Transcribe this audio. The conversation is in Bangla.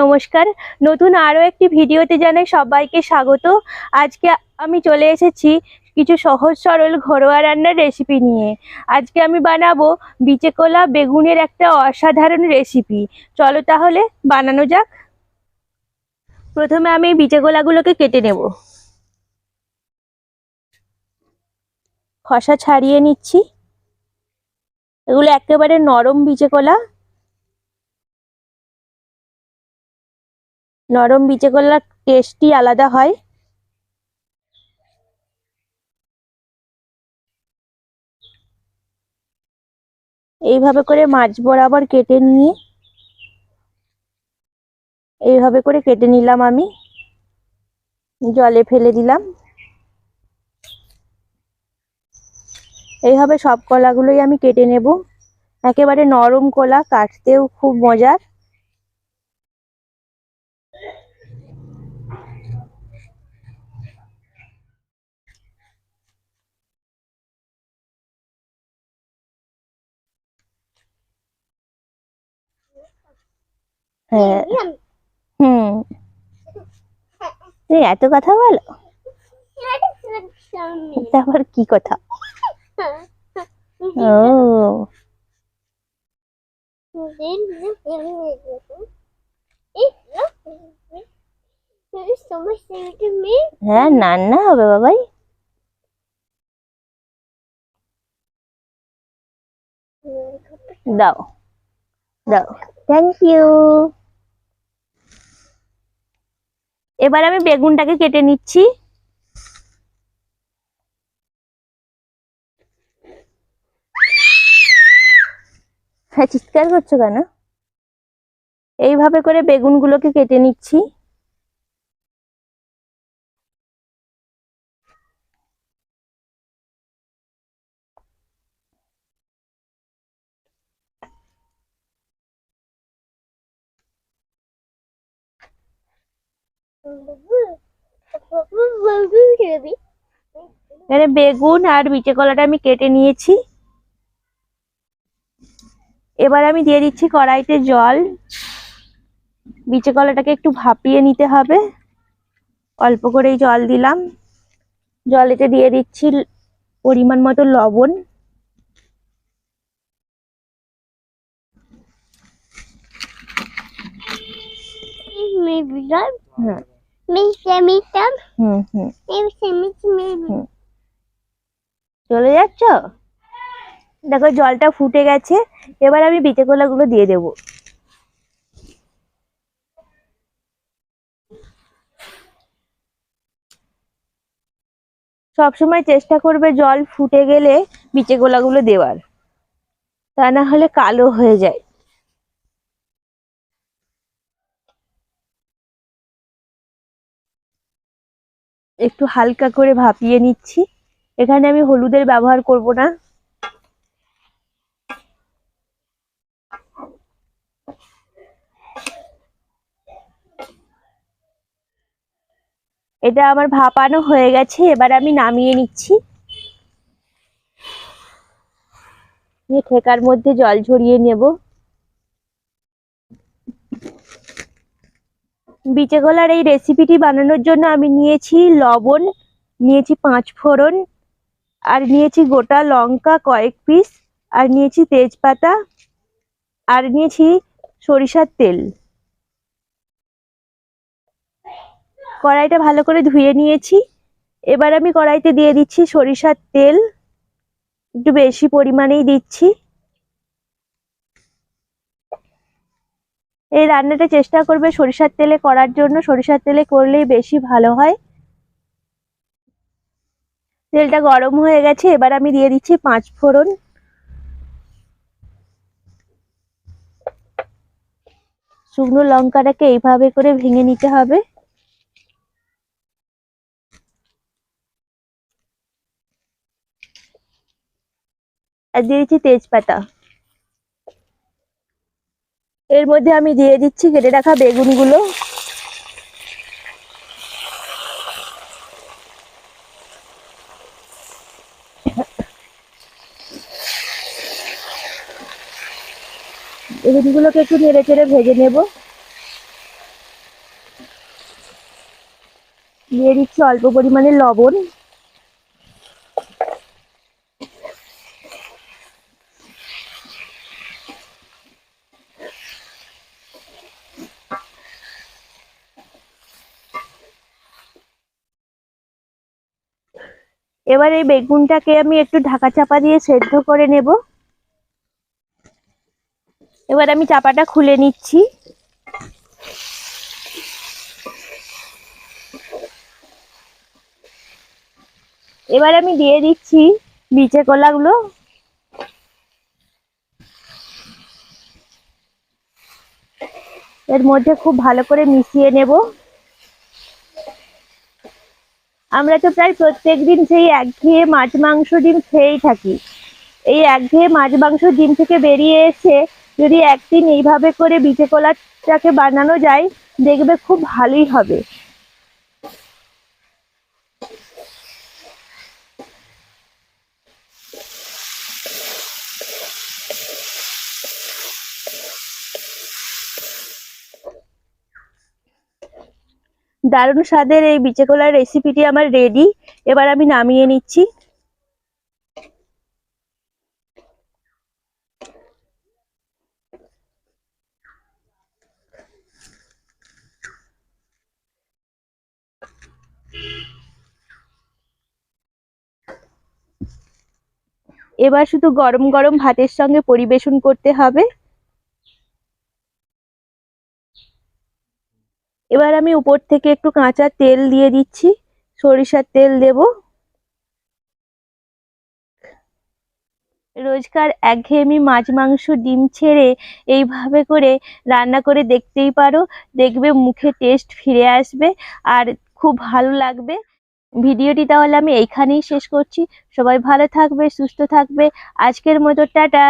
নমস্কার। নতুন আরও একটি ভিডিওতে জানাই সবাইকে স্বাগত। আজকে আমি চলে এসেছি কিছু সহজ সরল ঘরোয়া রান্নার রেসিপি নিয়ে। আজকে আমি বানাবো বিচে কলা বেগুনের একটা অসাধারণ রেসিপি চলো তাহলে বানানো যাক। প্রথমে আমি বিচে কলাগুলোকে কেটে নেব। খসা ছাড়িয়ে নিচ্ছি। এগুলো একেবারে নরম বিচে নরম বিচে কলার টেস্টই আলাদা হয়। এইভাবে করে মাছ বরাবর কেটে নিয়ে, এইভাবে করে কেটে নিলাম আমি। জলে ফেলে দিলাম। এইভাবে সব কলাগুলোই আমি কেটে নেব। একেবারে নরম কলা, কাটতেও খুব মজার। হুম তুমি এত কথা বলো তারপর কি কথা ও হ্যাঁ রান্না হবে বাবাই দাও দাও থ্যাংক ইউ এবার আমি বেগুনটাকে কেটে নিচ্ছি। হ্যাঁ চিৎকার করছ কেন? এইভাবে করে বেগুনগুলোকে কেটে নিচ্ছি। এখানে বেগুন আর বিচে কলাটা আমি কেটে নিয়েছি। এবার আমি দিয়ে দিচ্ছি কড়াইতে জল। বিচে কলাটাকে একটু ভাপিয়ে নিতে হবে। অল্প করেই জল দিলাম। জলেতে দিয়ে দিচ্ছি পরিমাণ মতো লবণ। হ্যাঁ। হুম হুম। চলে যাচ্ছ? দেখো জলটা ফুটে গেছে। এবার আমি বিচে কলাগুলো দিয়ে দেবো। সবসময় চেষ্টা করবে জল ফুটে গেলে বিচে গোলাগুলো দেওয়ার। তা না হলে কালো হয়ে যায়। একটু হালকা করে ভাপিয়ে নিচ্ছি। এখানে আমি হলুদের ব্যবহার করব না। এটা আমার ভাপানো হয়ে গেছে, এবার আমি নামিয়ে নিচ্ছি। ঠেকার মধ্যে জল ঝরিয়ে নেব। বিচে কলার এই রেসিপিটি বানানোর জন্য আমি নিয়েছি লবণ, নিয়েছি পাঁচ ফোড়ন, আর নিয়েছি গোটা লঙ্কা কয়েক পিস আর নিয়েছি তেজপাতা, আর নিয়েছি সরিষার তেল। কড়াইটা ভালো করে ধুয়ে নিয়েছি। এবার আমি কড়াইতে দিয়ে দিচ্ছি সরিষার তেল। একটু বেশি পরিমাণেই দিচ্ছি। এই রান্নাটা চেষ্টা করবে সরিষার তেলে করার জন্য। সরিষার তেলে করলেই বেশি ভালো হয়। তেলটা গরম হয়ে গেছে, এবার আমি দিয়ে দিচ্ছি পাঁচ ফোড়ন। শুকনো লঙ্কাটাকে এইভাবে করে ভেঙে নিতে হবে। আর দিয়ে দিচ্ছি তেজপাতা। এর মধ্যে আমি দিয়ে দিচ্ছি কেটে রাখা বেগুনগুলো। বেগুনগুলোকে একটু নেড়ে চেড়ে ভেজে নেব। দিয়ে দিচ্ছি অল্প পরিমাণে লবণ। এবার এই বেগুনটাকে আমি একটু ঢাকা চাপা দিয়ে সেদ্ধ করে নেব। এবার আমি চাপাটা খুলে নিচ্ছি। এবার আমি দিয়ে দিচ্ছি বিচে কলাগুলো। এর মধ্যে খুব ভালো করে মিশিয়ে নেব। আমরা তো প্রায় প্রত্যেক দিন সেই একঘেয়ে মাছ মাংস ডিম খেয়েই থাকি। এই একঘেয়ে মাছ মাংস ডিম থেকে বেরিয়ে এসে যদি একদিন এইভাবে করে বিচে কলাটাকে বানানো যায়, দেখবে খুব ভালোই হবে। দারুণ স্বাদের এই বিচে কলার রেসিপিটি আমার রেডি এবার আমি নামিয়ে নিচ্ছি। এবার শুধু গরম গরম ভাতের সঙ্গে পরিবেশন করতে হবে। এবার আমি উপর থেকে একটু কাঁচা তেল দিয়ে দিচ্ছি। সরিষার তেল দেব। রোজকার একঘেয়েমি মাছ, মাংস, ডিম ছেড়ে এইভাবে করে রান্না করে দেখতেই পারো। দেখবে মুখে টেস্ট ফিরে আসবে আর খুব ভালো লাগবে। ভিডিওটি তাহলে আমি এইখানেই শেষ করছি। সবাই ভালো থাকবে, সুস্থ থাকবে। আজকের মতো টাটা।